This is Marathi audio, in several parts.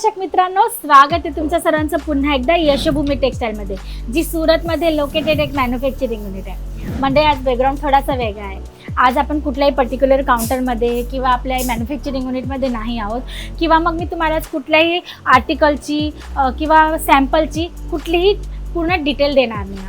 दर्शक मित्रांनो स्वागत आहे तुमच्या सर्वांचं पुन्हा एकदा यशभूमी टेक्सटाईलमध्ये जी सुरतमध्ये लोकेटेड एक मॅन्युफॅक्चरिंग युनिट आहे. म्हणजे आज बॅकग्राऊंड थोडासा वेगळा आहे. आज आपण कुठल्याही पर्टिक्युलर काउंटरमध्ये किंवा आपल्या मॅन्युफॅक्चरिंग युनिटमध्ये नाही आहोत. किंवा मग मी तुम्हाला कुठल्याही आर्टिकलची किंवा सॅम्पलची कुठलीही पूर्ण डिटेल देणार नाही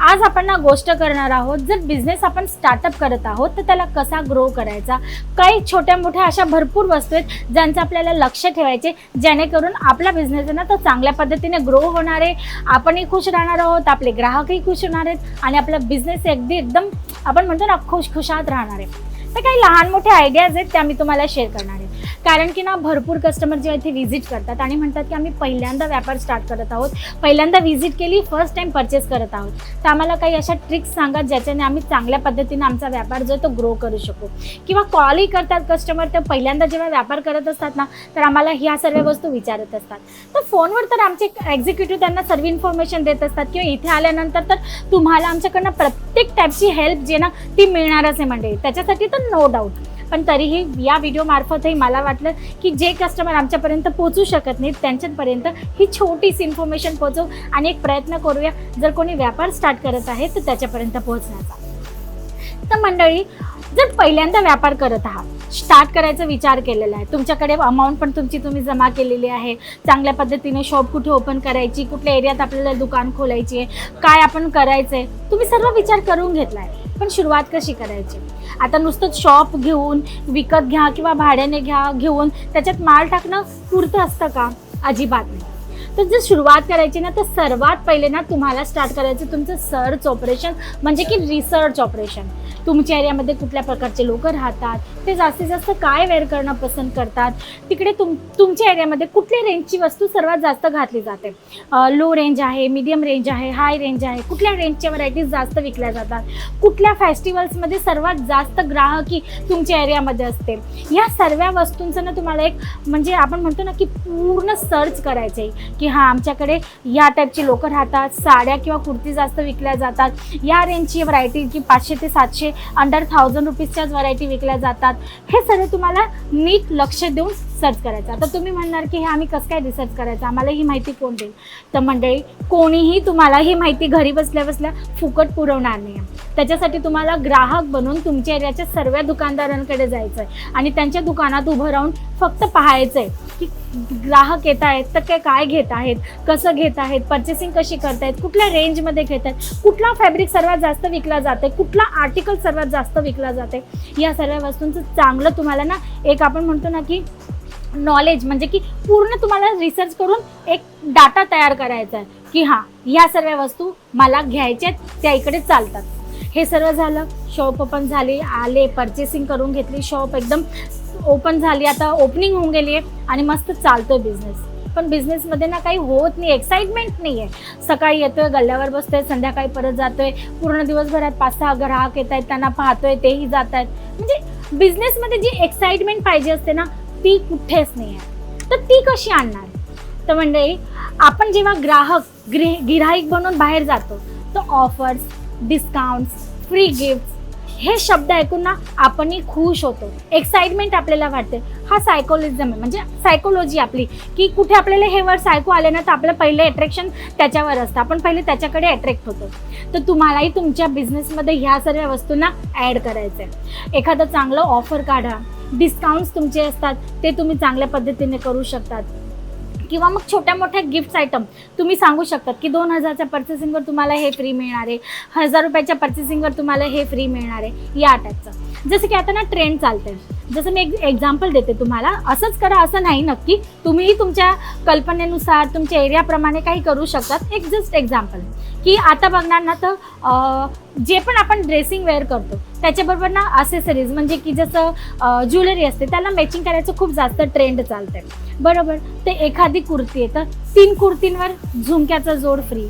आज आपण ना गोष्ट करणार आहोत. जर बिझनेस आपण स्टार्टअप करत आहोत तर त्याला कसा ग्रो करायचा? काही छोट्या मोठ्या अशा भरपूर वस्तू आहेत ज्यांचं आपल्याला लक्ष ठेवायचे जेणेकरून आपला बिझनेस आहे ना तो चांगल्या पद्धतीने ग्रो होणार आहे. आपणही खुश राहणार आहोत आपले ग्राहकही खुश होणार आहेत आणि आपला बिझनेस अगदी एकदम आपण म्हणतो ना खुशखुशात राहणार आहे. तर काही लहान मोठे आयडियाज आहेत त्या मी तुम्हाला शेअर करणार आहे. कारण की ना भरपूर कस्टमर जेव्हा इथे व्हिजिट करतात आणि म्हणतात की आम्ही पहिल्यांदा व्यापार स्टार्ट करत आहोत पहिल्यांदा व्हिजिट केली फर्स्ट टाइम परचेस करत आहोत. तर आम्हाला काही अशा ट्रिक्स सांगा ज्याच्याने आम्ही चांगल्या पद्धतीने आमचा व्यापार जो आहे तो ग्रो करू शकू. किंवा कॉलही करतात कस्टमर तर पहिल्यांदा जेव्हा व्यापार करत असतात ना तर आम्हाला ह्या सर्व वस्तू विचारत असतात. तर फोनवर तर आमचे एक्झिक्युटिव्ह त्यांना सर्व इन्फॉर्मेशन देत असतात. किंवा इथे आल्यानंतर तर तुम्हाला आमच्याकडनं प्रत्येक टाईपची हेल्प जे ना ती मिळणारच आहे म्हणजे त्याच्यासाठी तर नो डाऊट पण तरीही या व्हिडिओमार्फतही मला वाटलं की जे कस्टमर आमच्यापर्यंत पोचू शकत नाहीत त्यांच्यापर्यंत ही छोटीशी इन्फॉर्मेशन पोचवू आणि एक प्रयत्न करूया. जर कोणी व्यापार स्टार्ट करत आहे तर त्याच्यापर्यंत पोहोचण्याचा. तर मंडळी जर पहिल्यांदा व्यापार करत आहात स्टार्ट करायचा विचार केलेला आहे. तुमच्याकडे अमाऊंट पण तुमची तुम्ही जमा केलेली आहे. चांगल्या पद्धतीने शॉप कुठे ओपन करायची कुठल्या एरियात आपल्याला दुकान खोलायची आहे काय आपण करायचं आहे तुम्ही सर्व विचार करून घेतला आहे पण सुरुवात कशी करायची? आता नुसतं शॉप घेऊन विकत घ्या किंवा भाड्याने घ्या घेऊन त्याच्यात माल टाकणं पुरतं असतं का? अजिबात नाही. तर जर सुरुवात करायची ना तर सर्वात पहिले ना तुम्हाला स्टार्ट करायचं तुमचं सर्च ऑपरेशन म्हणजे की रिसर्च ऑपरेशन तुमच्या एरियामध्ये कुठल्या प्रकारचे लोक राहतात? ते जास्तीत जास्त काय वेअर करणं पसंत करतात? तिकडे तुम तुमच्या एरियामध्ये कुठल्या रेंजची वस्तू सर्वात जास्त घातली जाते? लो रेंज आहे मीडियम रेंज आहे हाय रेंज आहे कुठल्या रेंजच्या व्हरायटीज जास्त विकल्या जातात? कुठल्या फेस्टिवल्समध्ये सर्वात जास्त ग्राहकी तुमच्या एरियामध्ये असते? या सर्व वस्तूंचं ना तुम्हाला एक म्हणजे आपण म्हणतो ना की पूर्ण सर्च करायचं आहे की हां आमच्याकडे या टाईपची लोकं राहतात साड्या किंवा कुर्ती जास्त विकल्या जातात या रेंजची व्हरायटी की पाचशे ते सातशे अंडर थाउजंड रुपीजच्याच व्हरायटी विकल्या जातात. हे सर्व तुम्हाला नीट लक्ष देऊन सर्च करायचा. तर तुम्ही म्हणणार की हे आम्ही कसं काय रिसर्च करायचं? आम्हाला ही माहिती कोण देईल? तर मंडळी कोणीही तुम्हाला ही माहिती घरी बसल्या बसल्या फुकट पुरवणार नाही त्याच्यासाठी तुम्हाला ग्राहक बनून तुमच्या एरियाच्या सर्व दुकानदारांकडे जायचं आहे आणि त्यांच्या दुकानात उभं राहून फक्त पाहायचं आहे की ग्राहक येत आहेत तर काय काय घेत आहेत कसं घेत आहेत पर्चेसिंग कशी करतायत कुठल्या रेंजमध्ये घेत आहेत कुठला फॅब्रिक सर्वात जास्त विकला जाते कुठला आर्टिकल सर्वात जास्त विकला जाते या सर्व वस्तूंचं चांगलं तुम्हाला ना एक आपण म्हणतो ना की नॉलेज म्हणजे की पूर्ण तुम्हाला रिसर्च करून एक डाटा तयार करायचा आहे. की हां ह्या सर्व वस्तू मला घ्यायच्या आहेत त्या इकडे चालतात. हे सर्व झालं शॉप ओपन झाली आले पर्चेसिंग करून घेतली शॉप एकदम ओपन झाली आता ओपनिंग होऊन गेली आहे आणि मस्त चालतोय बिझनेस पण बिझनेसमध्ये ना काही होत नाही एक्साइटमेंट नाही आहे. सकाळी येतोय गल्ल्यावर बसतोय संध्याकाळी परत जातोय पूर्ण दिवसभरात पाच सहा ग्राहक येत आहेत त्यांना पाहतोय तेही जात आहेत म्हणजे बिझनेसमध्ये जी एक्साइटमेंट पाहिजे असते ना ती कुठेच नाही आहे. तर ती कशी आणणार? तर म्हणजे आपण जेव्हा ग्राहक ग्रे गिराईक बनून बाहेर जातो तर ऑफर्स डिस्काउंट्स फ्री गिफ्ट्स हे शब्द ऐकून ना आपणही खुश होतो. एक्साइटमेंट आपल्याला वाटते. हा सायकोलिझम आहे. म्हणजे सायकोलॉजी आपली. की कुठे आपल्याला हे वर सायको आले ना तर आपलं पहिले अट्रॅक्शन त्याच्यावर असतं. आपण पहिले त्याच्याकडे अट्रॅक्ट होतो. तर तुम्हालाही तुमच्या बिझनेसमध्ये ह्या सर्व वस्तूंना ॲड करायचं आहे एखादं चांगलं ऑफर काढा. डिस्काउंट्स तुमचे असतात ते तुम्ही चांगल्या पद्धतीने करू शकतात. किंवा मग छोट्या मोठ्या गिफ्ट आयटम तुम्ही सांगू शकतात की दोन हजारच्या पर्चेसिंगवर तुम्हाला हे फ्री मिळणार आहे हजार रुपयाच्या पर्चेसिंगवर तुम्हाला हे फ्री मिळणार आहे या टाईपचं जसं की आता ना ट्रेंड चालतंय. जसं मी एक एक्झाम्पल देते तुम्हाला असंच करा असं नाही नक्की. तुम्हीही तुमच्या कल्पनेनुसार तुमच्या एरियाप्रमाणे काही करू शकतात. एक जस्ट एक्झाम्पल की आता बघणार ना तर जे पण आपण ड्रेसिंग वेअर करतो त्याच्याबरोबर ना असेसरीज म्हणजे की जसं ज्वेलरी असते त्याला मॅचिंग करायचं खूप जास्त ट्रेंड चालतंय. बरोबर? ते एखादी कुर्ती आहे तर तीन कुर्तींवर झुमक्याचा जोड फ्री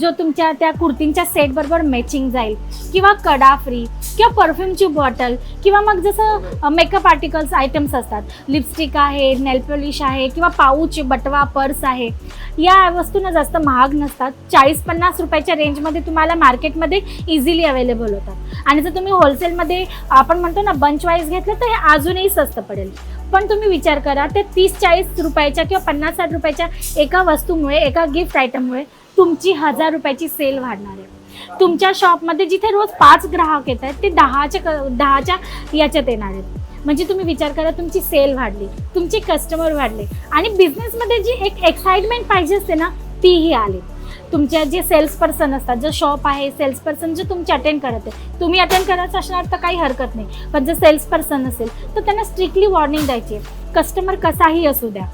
जो तुमच्या त्या कुर्तींच्या सेटबरोबर मॅचिंग जाईल. किंवा कडा फ्री किंवा परफ्यूमची बॉटल किंवा मग जसं मेकअप आर्टिकल्स आयटम्स असतात. लिपस्टिक आहे नेल पॉलिश आहे किंवा पाऊच बटवा पर्स आहे. या वस्तू ना जास्त महाग नसतात. चाळीस पन्नास रुपयाच्या रेंजमध्ये तुम्हाला मार्केटमध्ये इझिली अवेलेबल होतात. आणि जर तुम्ही होलसेलमध्ये आपण म्हणतो ना बंच वाईज घेतलं तर हे अजूनही स्वस्त पडेल. पण तुम्ही विचार करा ते तीस चाळीस रुपयाच्या किंवा पन्नास साठ रुपयाच्या एका वस्तूमुळे एका गिफ्ट आयटममुळे तुमची हजार रुपयाची सेल वाढणार आहे. तुमच्या शॉपमध्ये जिथे रोज पाच ग्राहक येत आहेत ते दहाच्या क- दहाच्या याच्यात येणार आहेत. म्हणजे तुम्ही विचार करा तुमची सेल वाढली तुमचे कस्टमर वाढले. आणि बिझनेसमध्ये जी एक एक्साइटमेंट पाहिजे असते ना तीही आली. तुमच्या जे सेल्स पर्सन असतात जो शॉप आहे सेल्स पर्सन जे तुमचे अटेंड करत आहे तुम्ही अटेंड करायचं असणार तर काही हरकत नाही. पण जर सेल्स पर्सन असेल तर त्यांना स्ट्रिक्टली वॉर्निंग द्यायची कस्टमर कसाही असू द्या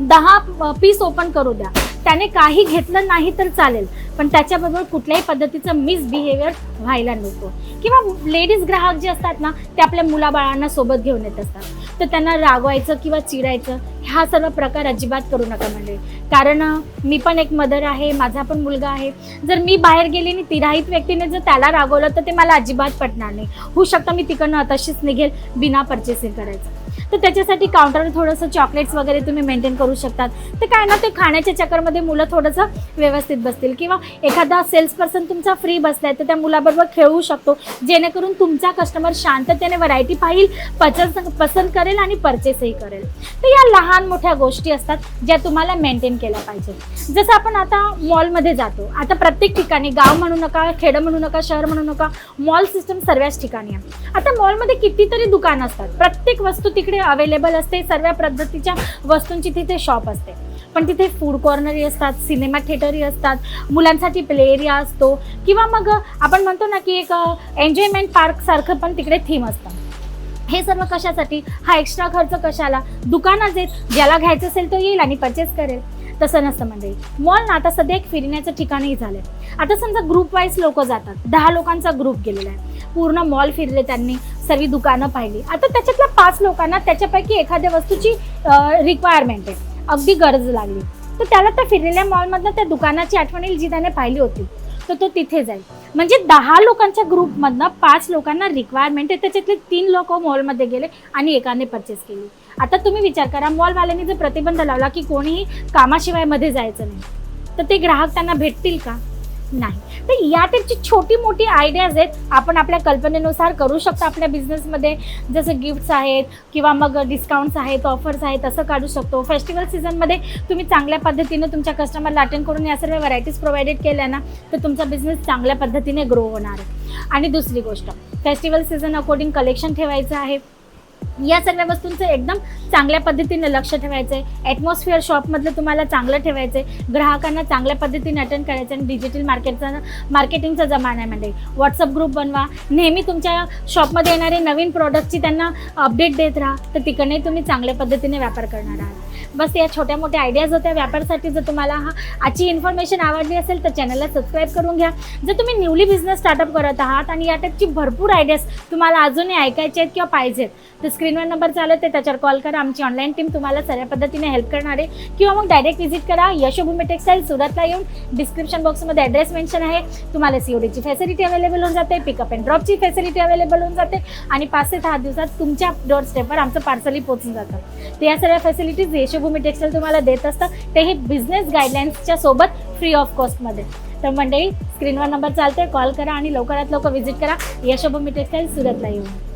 दहा पीस ओपन करू द्या. त्याने काही घेतलं नाही तर चालेल. पण त्याच्याबरोबर कुठल्याही पद्धतीचं मिसबिहेवियर व्हायला नको. किंवा लेडीज ग्राहक जे असतात ना ते आपल्या मुलाबाळांना सोबत घेऊन येत असतात. तर त्यांना रागवायचं किंवा चिडायचं हा सर्व प्रकार अजिबात करू नका म्हणजे. कारण मी पण एक मदर आहे माझा पण मुलगा आहे. जर मी बाहेर गेली आणि तिराहित व्यक्तीने जर त्याला रागवलं तर ते मला अजिबात पटणार नाही. होऊ शकतं मी तिकडनं तशीच निघेल बिना पर्चेसिंग करायचं. तर त्याच्यासाठी काउंटरवर थोडंसं चॉकलेट्स वगैरे तुम्ही मेंटेन करू शकतात. तर काय ना ते खाण्याच्या चक्करमध्ये मुलं थोडंसं व्यवस्थित बसतील. किंवा एखादा सेल्स पर्सन तुमचा फ्री बसलाय तर त्या मुलाबरोबर खेळू शकतो. जेणेकरून तुमचा कस्टमर शांततेने व्हरायटी पाहिल पचन पसंत करेल आणि परचेसही करेल. तर या लहान मोठ्या गोष्टी असतात ज्या तुम्हाला मेंटेन केल्या पाहिजे जसं आपण आता मॉलमध्ये जातो. आता प्रत्येक ठिकाणी गाव म्हणू नका खेडं म्हणू नका शहर म्हणू नका मॉल सिस्टम सर्वच ठिकाणी आहे. आता मॉलमध्ये कितीतरी दुकानं असतात. प्रत्येक वस्तू तिकडे अवेलेबल असते सर्व पद्धतीच्या वस्तूंची तिथे शॉप असते. पण तिथे फूड कॉर्नरही असतात सिनेमा थिएटरही असतात मुलांसाठी प्ले एरिया असतो किंवा मग आपण म्हणतो ना की एक एन्जॉयमेंट पार्क सारखं पण तिकडे थीम असतं. हे सर्व कशासाठी? हा एक्स्ट्रा खर्च कशाला? दुकानात येत ज्याला घ्यायचं असेल तो येईल आणि परचेस करेल. तसं नसतं म्हणजे मॉल ना आता सध्या एक फिरण्याचं ठिकाणही झालं आहे आता समजा ग्रुप वाईज लोक जातात. दहा लोकांचा ग्रुप गेलेला आहे. पूर्ण मॉल फिरले त्यांनी सर्व दुकानं पाहिली. आता त्याच्यातल्या पाच लोकांना त्याच्यापैकी एखाद्या वस्तूची रिक्वायरमेंट आहे. अगदी गरज लागली. तर त्याला त्या फिरलेल्या मॉलमधनं त्या दुकानाची आठवण येईल जी त्याने पाहिली होती. तर तो तिथे जाईल. म्हणजे दहा लोकांच्या ग्रुपमधनं पाच लोकांना रिक्वायरमेंट आहे. त्याच्यातले तीन लोक मॉलमध्ये गेले आणि एकाने परचेस केली. आता तुम्ही विचार करा मॉलवाल्यांनी जर प्रतिबंध लावला की कोणीही कामाशिवायमध्ये जायचं नाही तर ते ग्राहक त्यांना भेटतील का? नाही. तर या टाईपची छोटी मोठी आयडियाज आहेत आपण आपल्या कल्पनेनुसार करू शकतो आपल्या बिझनेसमध्ये जसं गिफ्ट्स आहेत किंवा मग डिस्काउंट्स आहेत ऑफर्स आहेत असं काढू शकतो. फेस्टिवल सीझनमध्ये तुम्ही चांगल्या पद्धतीने तुमच्या कस्टमरला अटेंड करून या सर्व व्हरायटीज प्रोव्हाइडेड केल्या ना तर तुमचा बिझनेस चांगल्या पद्धतीने ग्रो होणार आहे. आणि दुसरी गोष्ट फेस्टिवल सीझन अकॉर्डिंग कलेक्शन ठेवायचं आहे. या सगळ्या वस्तूंचं एकदम चांगल्या पद्धतीने लक्ष ठेवायचं आहे ॲटमॉस्फिअर शॉपमधलं तुम्हाला चांगलं ठेवायचं आहे ग्राहकांना चांगल्या पद्धतीने अटेंड करायचं आणि डिजिटल मार्केटचा मार्केटिंगचा जमाना आहे म्हणजे. व्हॉट्सअप ग्रुप बनवा. नेहमी तुमच्या शॉपमध्ये येणारे नवीन प्रॉडक्टची त्यांना अपडेट देत राहा. तर तिकडे तुम्ही चांगल्या पद्धतीने व्यापार करणार आहात. बस या छोट्या मोठ्या आयडियाज होत्या व्यापारसाठी. जर तुम्हाला हा आजची इन्फॉर्मेशन आवडली असेल तर चॅनलला सबस्क्राईब करून घ्या. जर तुम्ही न्यूली बिझनेस स्टार्टअप करत आहात आणि या टाईपची भरपूर आयडियाज तुम्हाला अजूनही ऐकायचे आहेत किंवा पाहिजेत तर स्क्रीनवर नंबर चालत आहे त्याच्यावर कॉल करा. आमची ऑनलाईन टीम तुम्हाला सगळ्या पद्धतीने हेल्प करणार आहे. किंवा मग डायरेक्ट व्हिजिट करा. यशोभूमी टेक्सटाईल सुरतला येऊन डिस्क्रिप्शन बॉक्समध्ये ॲड्रेस मेन्शन आहे. तुम्हाला सीओडीची फॅसिलिटी अवेलेबल होऊन जाते. पिकअप अँड ड्रॉपची फॅसिलिटी अवेलेबल होऊन जाते. आणि पाच ते दहा दिवसात तुमच्या डोर स्टेपवर आमचं पार्सलही पोहोचून जातं. तर या सगळ्या फॅसिलिटीज यशोभूमी टेक्सटाईल तुम्हाला देत असतं. तेही बिझनेस गाईडलाईन्सच्या सोबत फ्री ऑफ कॉस्टमध्ये तर मंडळी स्क्रीनवर नंबर चालते कॉल करा आणि लवकरात लवकर व्हिजिट करा. यशोभूमी टेक्सटाईल सुरतला येऊन.